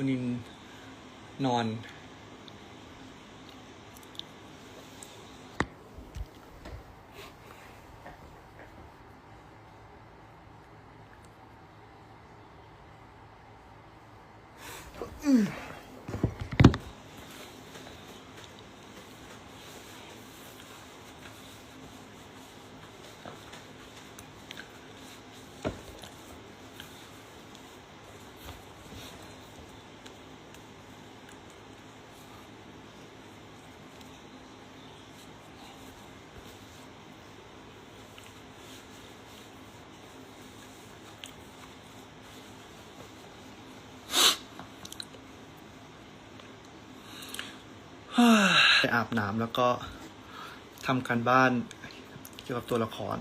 วันนี้นอน ไป อาบน้ำแล้วก็ทำการบ้านเกี่ยวกับตัวละคร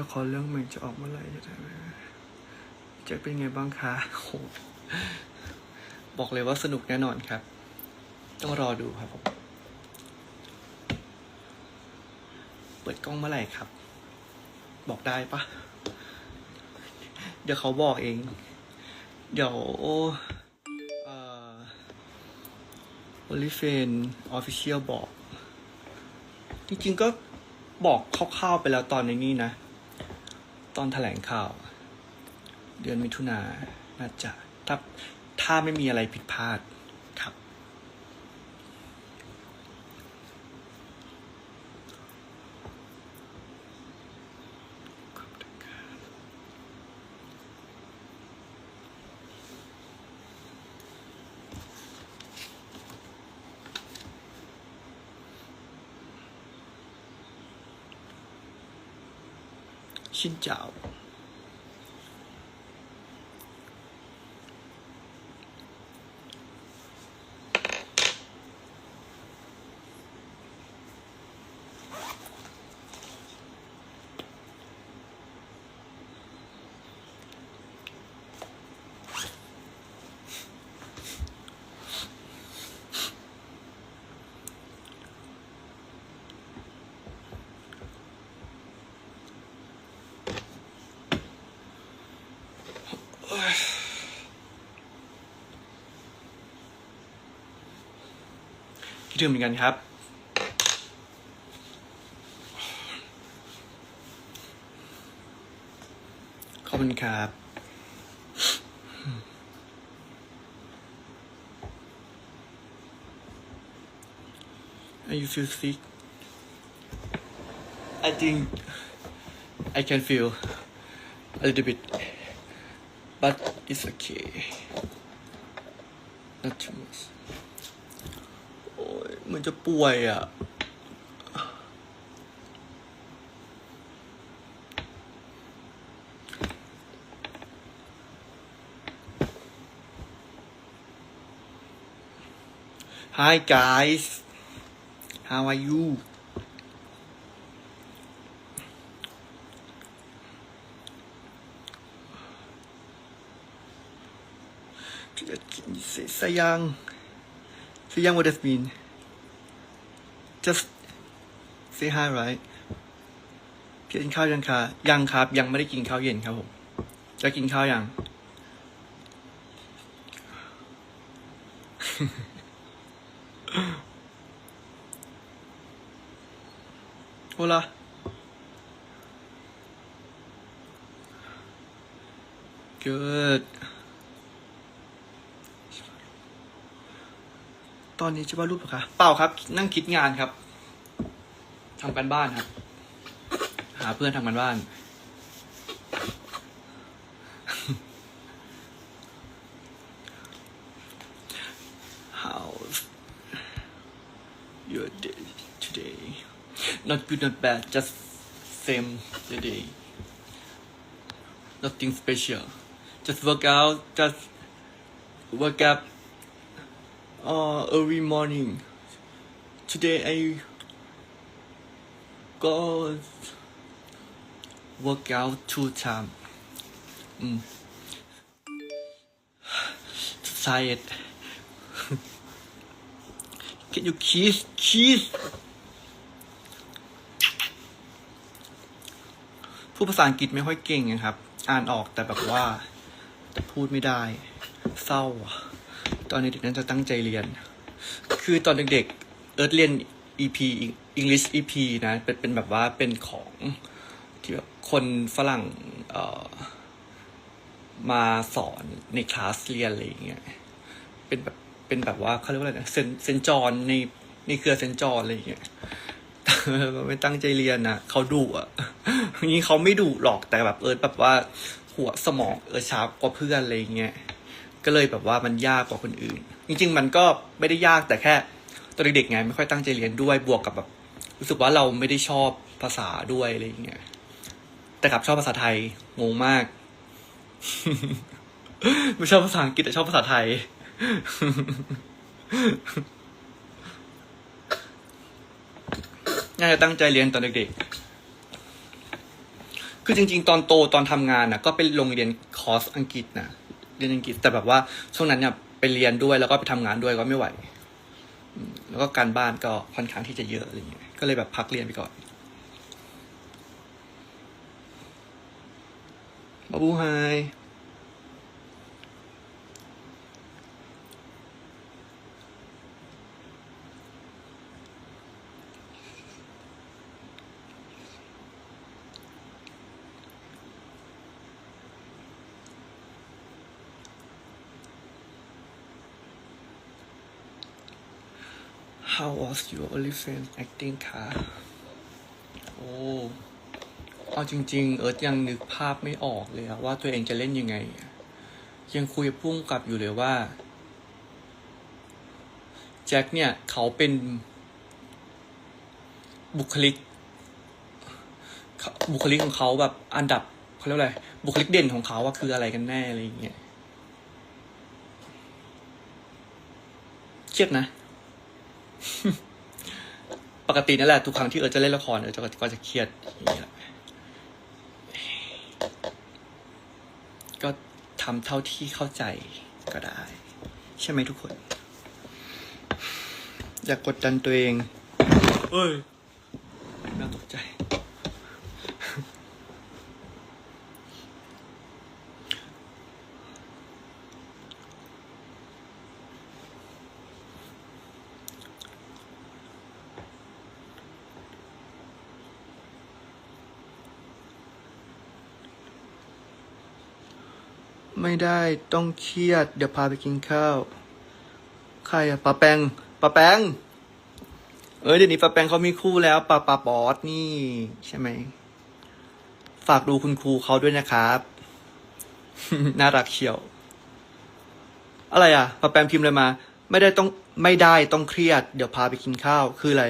ละครเรื่องใหม่จะออกเมื่อไหร่จะได้ไหมจ็คเป็นไงบ้างคะโห บอกเลยว่าสนุกแน่นอนครับ ต้องรอดูครับผมเปิดกล้องเมื่อไหร่ครับ บอกได้ปะเดี๋ยวเขาบอกเอง เดี๋ยวเอ่อ o l y f a n Official บอก จริงๆก็บอกคร่าวๆไปแล้วตอนในนี้นะ ตอนแถลงข่าว เดือนมิถุนาน่าจะถ้า ถ้าไม่มีอะไรผิดพลาดครับชิน จ้าคิดถึงเหมือนกันครับขอบคุณครับ Are you feel sick? I think I can feel a little bit, but it's okay. Not too much. เหมือนจะป่วยอะ Hi guys how are you จะสยัง So young what does mean? Just say hi right กินข้าวยังคะยังครับ ยังไม่ได้กินข้าวเย็นครับผม จะกินข้าวยัง โอลา good ตอนนี้จะวาดรูปหรอคะเปล่าครับ นั่งคิดงานครับทำกันบ้านครับ หาเพื่อนทำกันบ้าน How's your day today? Not good, not bad, just same the day. Nothing special. Just work out, just wake up uh, early morning. Today I go work out two time. Mm. say it can you kiss kiss พูดภาษาอังกฤษไม่ค่อยเก่งนะครับ อ่านออกแต่แบบว่า แต่พูดไม่ได้ เศร้าอะ ตอนเด็กๆนั้นจะตั้งใจเรียน คือตอนเด็กๆ เอิร์ธเรียน EP English EP นะ เป็นเป็นแบบว่าเป็นของที่แบบคนฝรั่งเอ่อมาสอนในคลาสเรียนอะไรอย่างเงี้ย เป็นแบบเป็นแบบว่าเขาเรียกว่าอะไรนะเซนเซนจอนในในเครือเซนจอนอะไรอย่างเงี้ยไม่ตั้งใจเรียนนะเขาดุอะนี้เขาไม่ดุหรอกแต่แบบเอิร์ธแบบว่าหัวสมองเออชาร์ปกว่าเพื่อนอะไรอย่างเงี้ย ก็เลยแบบว่ามันยากกว่าคนอื่น จริง ๆ มันก็ไม่ได้ยากแต่แค่ตอนเด็กๆไงไม่ค่อยตั้งใจเรียนด้วยบวกกับแบบรู้สึกว่าเราไม่ได้ชอบภาษาด้วยอะไรอย่างเงี้ยแต่กลับชอบภาษาไทยงงมาก ไม่ชอบภาษาอังกฤษแต่ชอบภาษาไทย น่าจะตั้งใจเรียนตอนเด็กๆ คือจริง ๆ ตอนโตตอนทำงานนะก็ไปลงเรียนคอร์สอังกฤษนะ รียนอังกฤษแต่แบบว่าช่วงนั้นเนี่ยไปเรียนด้วยแล้วก็ไปทำงานด้วยก็ไม่ไหว แล้วก็การบ้านก็ค่อนข้างที่จะเยอะอะไรอย่างเงี้ยก็เลยแบบพักเรียนไปก่อนบ๊าบูไฮ How was your OnlyFans acting คะโอ้เอาจริง ๆ เอิร์ธยังนึกภาพไม่ออกเลยอะว่าตัวเองจะเล่นยังไง ยังคุยพุ่งกับอยู่เลยว่า แจ็คเนี่ย เขาเป็นบุคลิก บุคลิกของเขาแบบอันดับเขาเรียกว่าอะไร บุคลิกเด่นของเขาว่าคืออะไรกันแน่อะไรอย่างเงี้ยเครียดนะ ปกตินั่นแหละทุกครั้งที่เออจะเล่นละครเออจะก็จะเครียดก็ทำเท่าที่เข้าใจก็ได้ ใช่ไหมทุกคน อย่ากกดดันตัวเอง เอ้ย ไม่ได้ต้องเครียด เดี๋ยวพาไปกินข้าว ใครอะปาแปงปาแปง เอ้ยเดี๋ยวนี้ปาแปงเขามีคู่แล้วปาปาบอสนี่ ใช่ไหม ฝากดูคุณครูเขาด้วยนะครับ น่ารักเชียว อะไรอะปาแปงพิมพ์เลยมา ไม่ได้ต้องไม่ได้ต้องเครียด เดี๋ยวพาไปกินข้าว คืออะไร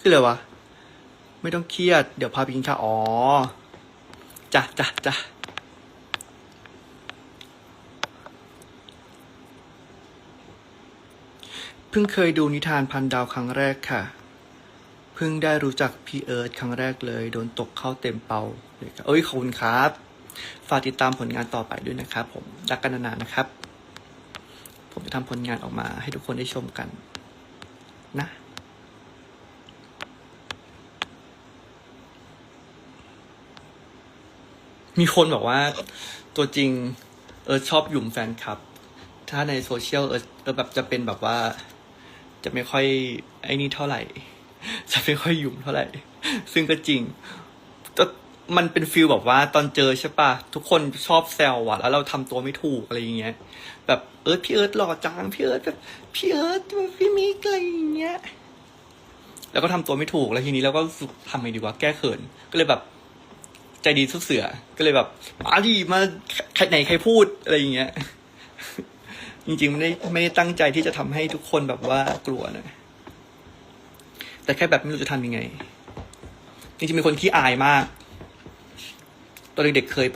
คืออะไรวะ ไม่ต้องเครียด เดี๋ยวพาไปกินข้าว อ๋อจ้ะจ้ะจ้ะ เพิ่งเคยดูนิทานพันดาวครั้งแรกค่ะ เพิ่งได้รู้จักพี่เอิร์ธครั้งแรกเลย โดนตกเข้าเต็มเป่าเลยครับเอ้ยขอบคุณครับ ฝากติดตามผลงานต่อไปด้วยนะครับผมรักกันนานๆนะครับ ผมจะทำผลงานออกมาให้ทุกคนได้ชมกัน นะมีคนบอกว่าตัวจริงเออชอบหยุ่มแฟนคลับ ถ้าในโซเชียลเออเออแบบจะเป็นแบบว่า จะไม่ค่อยไอ้นี่เท่าไหร่ จะไม่ค่อยยุ่มเท่าไหร่ ซึ่งก็จริงก็มันเป็นฟิลแบบว่าตอนเจอใช่ปะทุกคนชอบแซวอะแล้วเราทำตัวไม่ถูกอะไรอย่างเงี้ย แบบเออพี่เอิร์ธหล่อจังพี่เอิร์ธแบบพี่เอิร์ธพี่มิกอะไรอย่างเงี้ยแล้วก็ทำตัวไม่ถูกแล้วทีนี้เราก็รู้สึกทำไงดีวะแก้เขิน ก็เลยแบบ ใจดีสุดเสือ ก็เลยแบบมาดิมาใครไหนใครพูดอะไรอย่างเงี้ย จริงๆไม่ได้ไม่ได้ตั้งใจที่จะทำให้ทุกคนแบบว่ากลัวนะ แต่แค่แบบไม่รู้จะทำยังไง จริงๆเป็นคนขี้อายมาก ตอนเด็กๆเคย